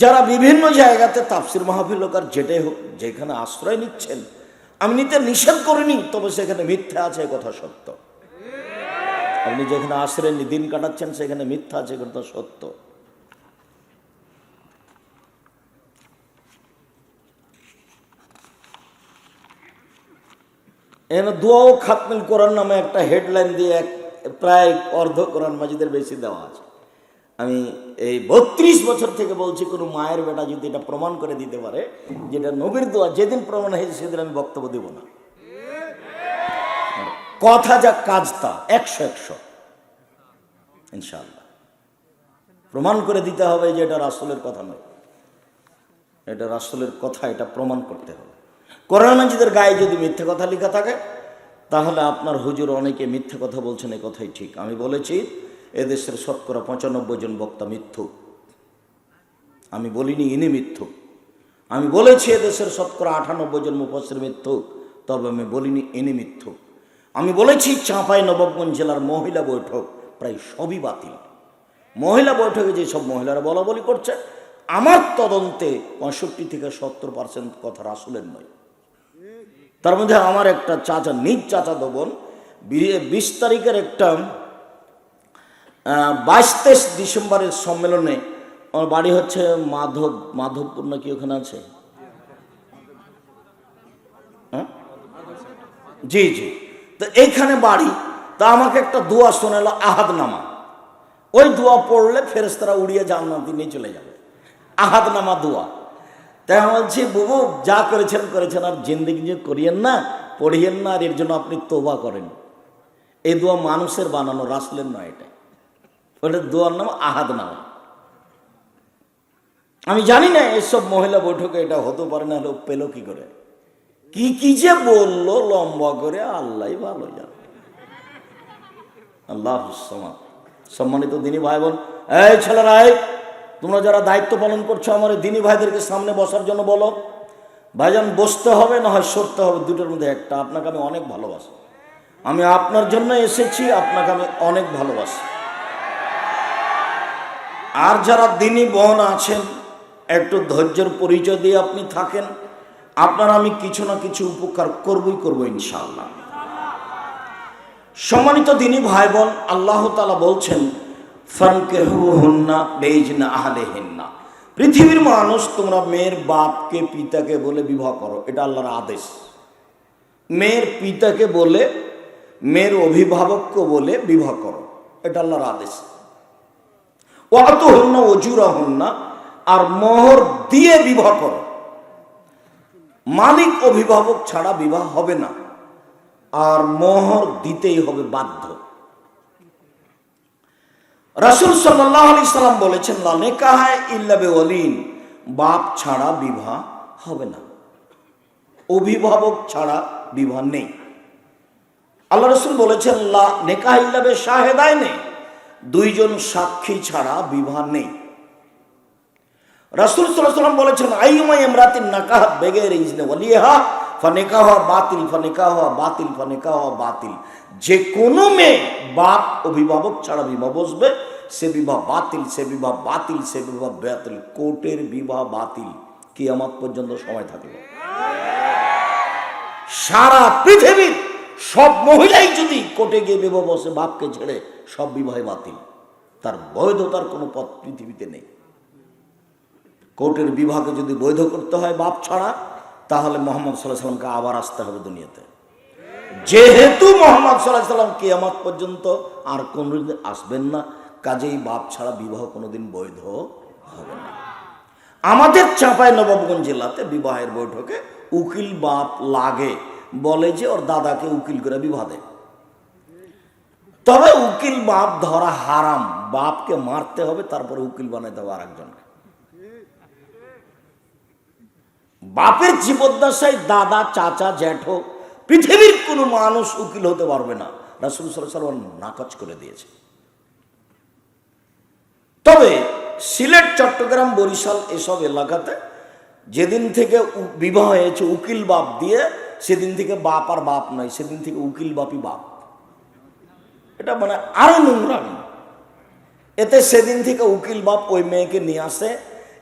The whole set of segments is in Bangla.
যারা বিভিন্ন জায়গাতে তাফসির মাহফিল হোক আর যেটাই হোক, যেখানে আশ্রয় নিচ্ছেন, আমি নিতে নিষেধ করিনি, তবে সেখানে মিথ্যা আছে কথা সত্য। আপনি যেখানে আশ্রয় দিন কাটাচ্ছেন, সেখানে মিথ্যা আছে কথা সত্য। এখানে দোয়াও খাতমিল কোরআন নামে একটা হেডলাইন দিয়ে এক প্রায় অর্ধ কোরআন মাজিদের বেশি দেওয়া আছে। আমি এই বত্রিশ বছর থেকে বলছি, কোনো মায়ের বেটা যদি এটা প্রমাণ করে দিতে পারে, যেটা নবীর দোয়া, যেদিন প্রমাণ হয়েছে সেদিন আমি বক্তব্য দেব না। কথা যা কাজ তা, একশো একশো। ইনশাআল্লাহ। প্রমাণ করে দিতে হবে যে এটা রাসুলের কথা নয়। এটা রাসুলের কথা, এটা প্রমাণ করতে হবে। কোরআন মাজিদের গায়ে যদি মিথ্যে কথা লেখা থাকে, তাহলে আপনার হুজুর অনেকে মিথ্যে কথা বলছেন, এ কথাই ঠিক। আমি বলেছি এদেশের শতকরা পঁচানব্বই জন বক্তা মিথ্যুক আমি বলিনি ইনি মিথ্যুক আমি বলেছি এদেশের শতকরা আটানব্বই জন মুফসের মিথ্যুক তবে আমি বলিনি ইনি মিথ্যুক আমি বলেছি চাঁপাই নবাবগঞ্জ জেলার মহিলা বৈঠক প্রায় সবই বাতিল। মহিলা বৈঠকে যেসব মহিলারা বলা বলি করছে, আমার তদন্তে পঁয়ষট্টি থেকে সত্তর পার্সেন্ট কথা রাসুলের নয়। তার মধ্যে আমার একটা চাচা, নিজ চাচা দবন বিশ তারিখের একটা বাইশ তেইশ ডিসেম্বরের সম্মেলনে আমার বাড়ি হচ্ছে মাধব, মাধবপুর নাকি ওখানে আছে? হ্যাঁ? জি জি। তো এইখানে বাড়ি, তা আমাকে একটা দোয়া শোনালো আহাদ নামা ওই দোয়া পড়লে ফেরেস্তারা উড়িয়ে জান্নাতি নিয়ে চলে যাবে। আহাদ নামা দোয়া। তাই আমি বলছি, বুবু, যা করেছেন করেছেন, আর জিন্দিগি যে করিয়েন না, পড়িয়েন না, আর এর জন্য আপনি তোবা করেন। এই দোয়া মানুষের বানানো, রাসলের নয় এটা। ওটা দোয়ার নাম আহাদ নাম। আমি জানি না, এসব মহিলা বৈঠকে এটা হতে পারে না, লোক পেল কি করে? কি কি যে বলল, লম্বা করে আল্লাহ ভালো জানে। আল্লাহ সম্মানিত দিনী ভাই বোন এই ছেলেরা, এই, তোমরা যারা দায়িত্ব পালন করছ আমার দিনী ভাইদেরকে সামনে বসার জন্য বলো। ভাইজান, বসতে হবে, না হয় সরতে হবে, দুটোর মধ্যে একটা। আপনাকে আমি অনেক ভালোবাসি। আমি আপনার জন্য এসেছি, আপনাকে আমি অনেক ভালোবাসি। আর যারা দিনী বোন আছেন, একটু ধৈর্যের পরিচয় দিয়ে আপনি থাকেন। আপনার আমি কিছু না কিছু উপকার করবই করব ইনশাআল্লাহ। সম্মানিত দিনী ভাই বোন আল্লাহ তালা বলছেন ফানকেহুন্না বেজনা আহলেহিন্না। পৃথিবীর মানুষ, তোমরা মেয়ের বাপকে, পিতাকে বলে বিবাহ করো, এটা আল্লাহর আদেশ। মেয়ের পিতাকে বলে, মেয়ের অভিভাবককে বলে বিবাহ করো, এটা আল্লাহর আদেশ। অত হন না অজুরা হন না আর মোহর দিয়ে বিবাহ করো। মালিক অভিভাবক ছাড়া বিবাহ হবে না, আর মোহর দিতেই হবে বাধ্য। সাল্লাম বলেছেন ইল্লাবে বাপ ছাড়া বিবাহ হবে না। অভিভাবক ছাড়া বিবাহ নেই। আল্লাহ রসুল বলেছেন, লা নেকাহ ইল্লাবে শাহেদায় নেই দুইজন সাক্ষী ছাড়া বিবাহ নেই। রাসুল সাল্লাম বলেছেন আইমাই এমরাতিন নাকাহ বেগের ইজনে ওয়ালিহা, ফানেকাহ বাতিল ফানেকাহ বাতিল ফানেকাহ বাতিল। যে কোনো মেয়ে বাপ অভিভাবক ছাড়া বিবাহ বসবে, সে বিবাহ বাতিল, সে বিবাহ বাতিল, সে বিবাহ বাতিল, কোর্টের বিবাহ বাতিল। কিয়ামত পর্যন্ত সময় থাকবে। সারা পৃথিবীর সব মহিলাই যদি কোর্টে গিয়ে বিবাহ বসে বাপকে ছেড়ে, সব বিবাহে বাতিল। তার বৈধতার কোনো পথ পৃথিবীতে নেই। কোর্টের বিবাহকে যদি বৈধ করতে হয় বাপ ছাড়া, তাহলে মোহাম্মদ সাল্লাহ সাল্লামকে আবার আসতে হবে দুনিয়াতে। যেহেতু মোহাম্মদ সাল্লাহ সাল্লাম কেয়ামত পর্যন্ত আর কোনোদিন আসবেন না, কাজেই বাপ ছাড়া বিবাহ কোনোদিন বৈধ হবে না। আমাদের চাঁপাই নবাবগঞ্জ জেলাতে বিবাহের বৈঠকে উকিল বাপ লাগে। বলে যে ওর দাদাকে উকিল করে বিবাহ দেয়। তবে উকিল বাপ ধরা হারাম। বাপকে মারতে হবে, তারপরে উকিল বানাইতে হবে আরেকজনকে। বাপের জীবদ্দশায় দাদা, চাচা, জ্যাঠো, পৃথিবীর কোনো মানুষ উকিল হতে পারবে না। রাসুল সাল্লাম নাকচ করে দিয়েছে। তবে সিলেট, চট্টগ্রাম, বরিশাল এসব এলাকাতে যেদিন থেকে বিবাহ হয়েছে, উকিল বাপ দিয়ে সেদিন থেকে বাপ আর বাপ নয় সেদিন থেকে উকিল বাপই বাপ। এটা মানে আরও নোংরামি। এতে সেদিন থেকে উকিল, বাপ ওই মেয়েকে নিয়ে আসে,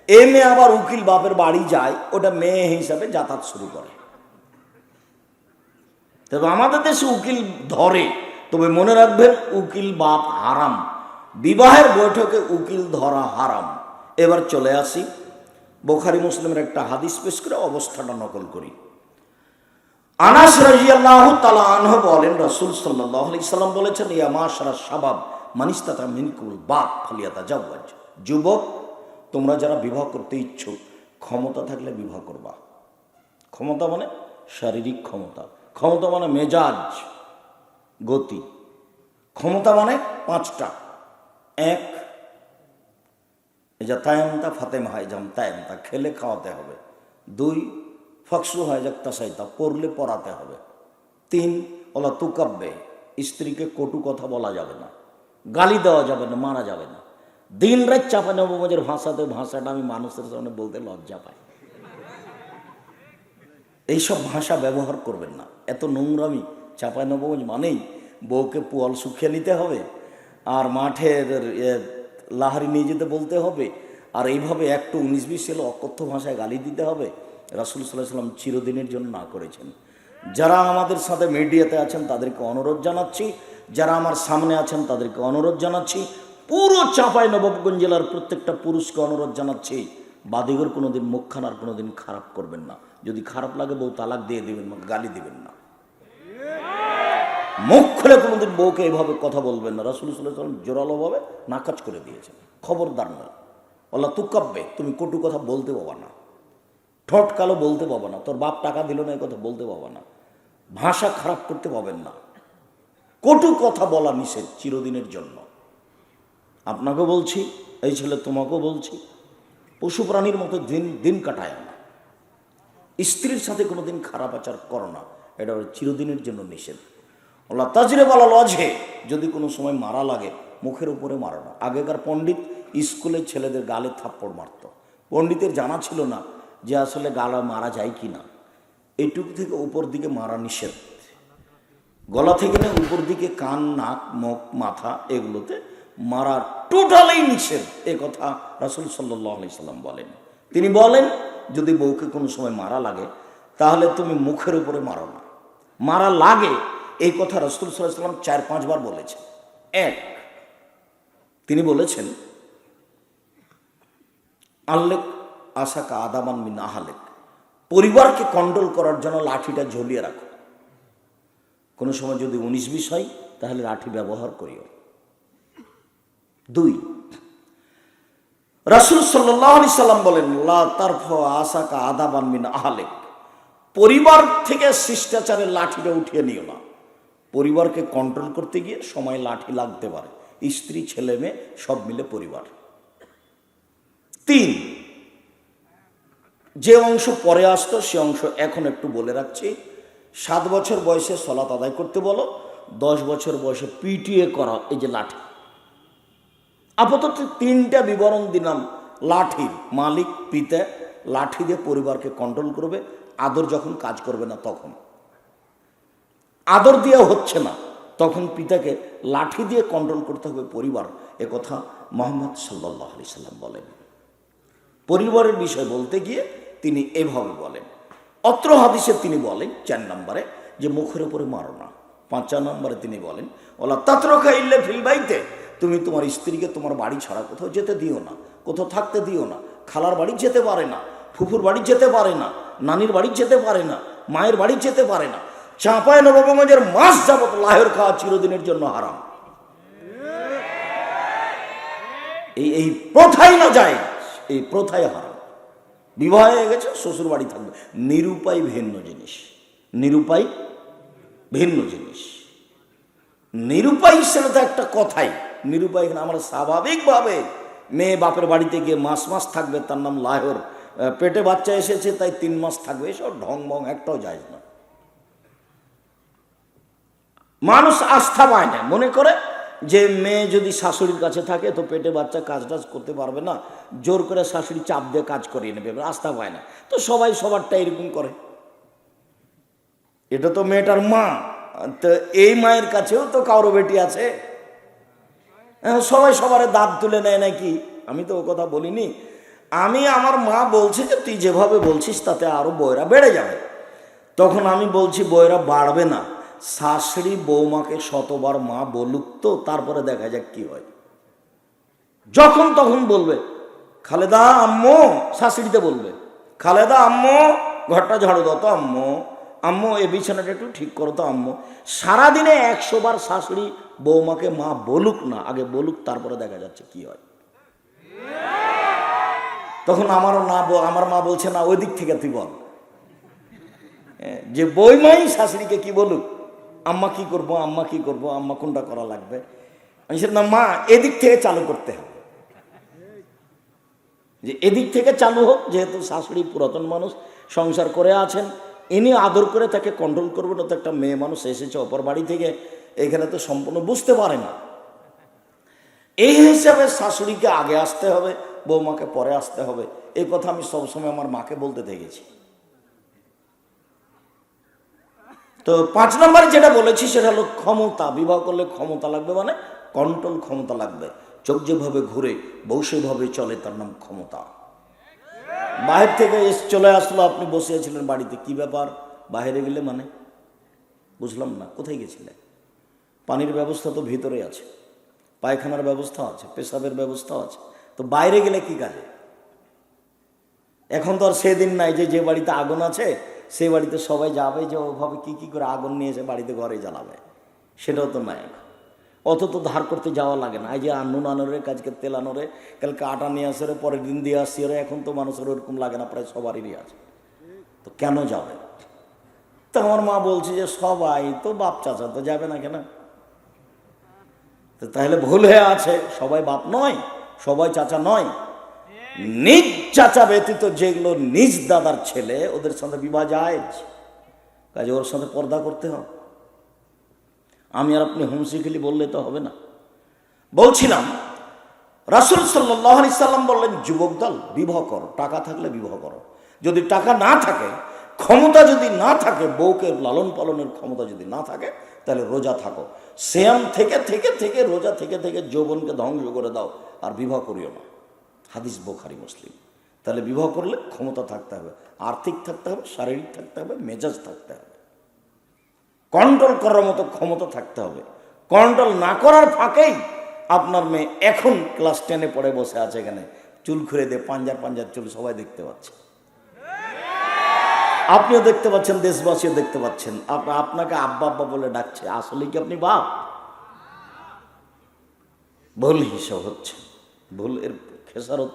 এ মেয়ে আবার উকিল, বাপের বাড়ি যায়, ওটা মেয়ে হিসাবে যাতায়াত শুরু করে। তবে আমাদের দেশে উকিল ধরে, তবে মনে রাখবেন উকিল, বাপ হারাম। বিবাহের বৈঠকে উকিল ধরা হারাম। এবার চলে আসি বোখারি মুসলিমের একটা হাদিস পেশ করে অবস্থাটা নকল করি। আনাস রাজিয়াল্লাহু তাআলা আনহু বলেন, রাসূল আলাইহি সাল্লাম বলেছেন, ইয়া মাশারা শাবাব, মানিস্তাতা মিনকুল বাপ ফালিয়াতা জাওয়াজ যুবক, তোমরা যারা বিবাহ করতে ইচ্ছুক ক্ষমতা থাকলে বিবাহ করবা। ক্ষমতা মানে শারীরিক ক্ষমতা। ক্ষমতা মানে মেজাজ, গতি। ক্ষমতা মানে পাঁচটা। এক যে তায়ামতা ফাতেমা হয় যাম তায়ামতা খেলে খাওয়াতে হবে। দুই ফকসু হয় যাক তাসাইতা, পড়লে পড়াতে হবে। তিন, ওলা তুকাব্বে, স্ত্রীকে কটু কথা বলা যাবে না। গালি দেওয়া যাবে না, মারা যাবে না। দিন রাত চাপা নবমজের ভাষাতে ভাষাটা আমি মানুষের সামনে বলতে লজ্জা পাই। এইসব ভাষা ব্যবহার করবেন না। এত নোংরামি চাপাই নবমজ মানেই বউকে পোয়াল শুকিয়ে নিতে হবে, আর মাঠের লাহারি নিয়ে যেতে বলতে হবে, আর এইভাবে একটু উনিশ বিশ এলো অকথ্য ভাষায় গালি দিতে হবে। রাসুল সাল্লাহ সাল্লাম চিরদিনের জন্য না করেছেন। যারা আমাদের সাথে মিডিয়াতে আছেন, তাদেরকে অনুরোধ জানাচ্ছি। যারা আমার সামনে আছেন, তাদেরকে অনুরোধ জানাচ্ছি। পুরো চাঁপাই নবাবগঞ্জ জেলার প্রত্যেকটা পুরুষকে অনুরোধ জানাচ্ছি। বাদিগর কোনোদিন মুখখানার কোনোদিন খারাপ করবেন না। যদি খারাপ লাগে বউ তালাক দিয়ে দিবেন গালি দিবেন না। মুখ খুলে কোনোদিন বউকে এভাবে কথা বলবেন না। রাসুল সাল্লাম জোরালোভাবে নাকাজ করে দিয়েছেন। খবরদার না। আল্লাহ তুকাব্বে তুমি কটু কথা বলতে পাবা না। ঠোঁট কালো বলতে পাবো না। তোর বাপ টাকা দিল না এই কথা বলতে পাবো না। ভাষা খারাপ করতে পাবেন না। কটু কথা বলা নিষেধ চিরদিনের জন্য। আপনাকে বলছি, এই ছেলে তোমাকেও বলছি, পশু প্রাণীর মতো দিন দিন কাটায় না। স্ত্রীর সাথে কোনো দিন খারাপ আচার করো না। এটা চিরদিনের জন্য নিষেধ। আল্লাহ তাজরে বলা লজে যদি কোনো সময় মারা লাগে, মুখের উপরে মারো না। আগেকার পণ্ডিত স্কুলে ছেলেদের গালে থাপ্পড় মারত। পণ্ডিতের জানা ছিল না যে আসলে গালা মারা যায় কি না এইটুকু থেকে উপর দিকে মারা নিষেধ। গলা থেকে না উপর দিকে কান, নাক, মুখ, মাথা এগুলোতে মারা টোটালি নিষেধ। এ কথা রাসুল সাল্লাম বলেন। তিনি বলেন, যদি বউকে কোনো সময় মারা লাগে, তাহলে তুমি মুখের উপরে মারো না। মারা লাগে, এই কথা রসুল সাল্লাম চার পাঁচবার বলেছেন। এক, তিনি বলেছেন আল্লেক আশাকা আদামান মিন আহালেক। পরিবারকে কন্ট্রোল করার জন্য লাঠিটা ঝুলিয়ে রাখো। কোনো সময় যদি উনিশ বিশ হয়, তাহলে লাঠি ব্যবহার করিও। দুই, রাসুল সাল্লি সাল্লাম বলেন তারফ আশাকা আদাবান মিন আহালেক। পরিবার থেকে শিষ্টাচারের লাঠিটা উঠিয়ে নিও না। পরিবারকে কন্ট্রোল করতে গিয়ে সময় লাঠি লাগতে পারে। স্ত্রী, ছেলে, মেয়ে, সব মিলে পরিবার। তিন যে অংশ পরে আসতো, সে অংশ এখন একটু বলে রাখছি। সাত বছর বয়সে সলাত আদায় করতে বলো, দশ বছর বয়সে পিটিএ করা, এই যে লাঠি। আপাতত তিনটা বিবরণ দিলাম, লাঠির মালিক, পিতা, লাঠি দিয়ে পরিবারকে কন্ট্রোল করবে, আদর যখন কাজ করবে না তখন। আদর দেওয়া হচ্ছে না, তখন পিতাকে লাঠি দিয়ে কন্ট্রোল করতে হবে পরিবার, এ কথা মোহাম্মদ সাল্লাহ আলি সাল্লাম বলেন। পরিবারের বিষয় বলতে গিয়ে তিনি এভাবে বলেন। অত্র হাদিসে তিনি বলেন, চার নম্বরে, যে মুখের উপরে মারো না। পাঁচ চার নম্বরে তিনি বলেন, ওলা তাতরখা ইল্লে ফিল বাইতে, তুমি তোমার স্ত্রীকে তোমার বাড়ি ছাড়া কোথাও যেতে দিও না। কোথাও থাকতে দিও না। খালার বাড়ি যেতে পারে না, ফুফুর বাড়ি যেতে পারে না, নানির বাড়ি যেতে পারে না, মায়ের বাড়ি যেতে পারে না। চাঁপায় নবগঞ্জের মাস যাবত লাহের খাওয়া চিরদিনের জন্য হারাম। এই এই প্রথাই না যায়, এই প্রথাই হারাম। বিবাহ হয়ে গেছে শ্বশুর বাড়ি থাকবে। নিরুপায় ভিন্ন জিনিস। নিরুপায় ভিন্ন জিনিস। নিরুপায় সেটা তো একটা কথাই। নিরুপায় এখানে আমরা স্বাভাবিকভাবে মেয়ে বাপের বাড়িতে গিয়ে মাস মাস থাকবে, তার নাম লাহোর পেটে বাচ্চা এসেছে, তাই তিন মাস থাকবে। এসব ঢং ভং একটাও যায় না। মানুষ আস্থা পায় না। মনে করে যে মেয়ে যদি শাশুড়ির কাছে থাকে তো পেটে বাচ্চা কাজ টাজ করতে পারবে না জোর করে শাশুড়ি চাপ দিয়ে কাজ করিয়ে নেবে আস্থা পায় না। তো সবাই সবারটা এরকম করে। এটা তো মেয়েটার মা তো এই মায়ের কাছেও তো কারও বেটি আছে। হ্যাঁ, সবাই সবার দাঁত তুলে নেয় নাকি? আমি তো ও কথা বলিনি। আমি আমার মা বলছে যে তুই যেভাবে বলছিস তাতে আরও বয়রা বেড়ে যাবে। তখন আমি বলছি বয়রা বাড়বে না। শাশুড়ি বৌমাকে শতবার মা বলুক তো, তারপরে দেখা যাক কি হয়। যখন তখন বলবে, খালেদা আম্মু, শাশুড়িতে বলবে, খালেদা আম্মু, ঘরটা ঝাড়ু দাও তো আম্মু আম্মু, এই বিছানাটা একটু ঠিক করো তো আম্মু। সারাদিনে একশো বার শাশুড়ি বৌমাকে মা বলুক না, আগে বলুক, তারপরে দেখা যাচ্ছে কি হয়। তখন আমারও না আমার মা বলছে, না, ওই দিক থেকে তুই বল। যে বইমাই শাশুড়িকে কি বলুক আম্মা কি করব, আম্মা কি করব, আম্মা কোনটা করা লাগবে? আমি না মা, এদিক থেকে চালু করতে হবে। যে এদিক থেকে চালু হোক, যেহেতু শাশুড়ি পুরাতন মানুষ, সংসার করে আছেন, ইনি আদর করে তাকে কন্ট্রোল করবেন তো একটা মেয়ে মানুষ, এসেছে অপর বাড়ি থেকে, এখানে তো সম্পূর্ণ বুঝতে পারে না। এই হিসাবে শাশুড়িকে আগে আসতে হবে বৌমাকে পরে আসতে হবে এই কথা আমি সবসময় আমার মাকে বলতে দেখেছি। তো পাঁচ নম্বরে যেটা বলেছি সেটা হলো ক্ষমতা, বিবাহ করলে ক্ষমতা লাগবে মানে কন্ট্রোল ক্ষমতা লাগবে। চোখ যেভাবে ঘুরে, বউ সেভাবে চলে, তার নাম ক্ষমতা। বাহির থেকে এস- চলে আসলো, আপনি বসে আছিলেন বাড়িতে, কি ব্যাপার? বাইরে গেলে মানে? বুঝলাম না, কোথায় গেছিলেন পানির ব্যবস্থা তো ভিতরে আছে, পায়খানার ব্যবস্থা আছে, পেশাবের ব্যবস্থা আছে, তো বাইরে গেলে কি কাজে? এখন তো আর সেদিন নাই যে যে বাড়িতে আগুন আছে সেই বাড়িতে সবাই যাবে যে ওভাবে কি কি করে আগুন নিয়ে এসে বাড়িতে ঘরে জ্বালাবে, সেটাও তো নাই। অত তো ধার করতে যাওয়া লাগে না। এই যে আনুন আনোরে কাজকে তেল আনোরে, কালকে আটা নিয়ে আসে রে, পরের দিন দিয়ে আসছি রে, এখন তো মানুষের ওরকম লাগে না, প্রায় সবারই আছে তো কেন যাবে? তো আমার মা বলছে যে সবাই তো বাপ চাচা তো যাবে না কেন? তাহলে ভুল হয়ে আছে। সবাই বাপ নয়, সবাই চাচা নয়। নিজ চাচা ব্যতীত যেগুলো নিজ দাদার ছেলে, ওদের সাথে বিবাহ যায়। কাজে ওর সাথে পর্দা করতে হবে। আমি আর আপনি হুমসি খেলি বললে তো হবে না। বলছিলাম, রাসুল সাল্লাহ আলি সাল্লাম বললেন, যুবক দল, বিবাহ করো। টাকা থাকলে বিবাহ করো। যদি টাকা না থাকে, ক্ষমতা যদি না থাকে, বউকে লালন পালনের ক্ষমতা যদি না থাকে, তাহলে রোজা থাকো। শ্যাম থেকে থেকে থেকে রোজা থেকে থেকে যৌবনকে ধ্বংস করে দাও। আর বিবাহ করিও না। হাদিস বোখারি, মুসলিম। তাহলে বিবাহ করলে ক্ষমতা থাকতে হবে, আর্থিক থাকতে হবে, শারীরিক থাকতে হবে, মেজাজ থাকতে হবে। কন্ট্রোল করার মতো ক্ষমতা থাকতে হবে। কন্ট্রোল না করার ফাঁকেই আপনার মেয়ে এখন ক্লাস টেনে পড়ে বসে আছে এখানে। চুল খুলে দিয়ে পাঞ্জার পাঞ্জার চুল সবাই দেখতে পাচ্ছে। আপনিও দেখতে পাচ্ছেন, দেশবাসীও দেখতে পাচ্ছেন। আপ- আপনাকে আব্বা আব্বা বলে ডাকছে, আসলে কি আপনি বাপ? ভুল হিসাব হচ্ছে। ভুল এর খেসারত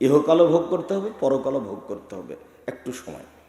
ইহকালও ভোগ করতে হবে পরকালও ভোগ করতে হবে। একটু সময়।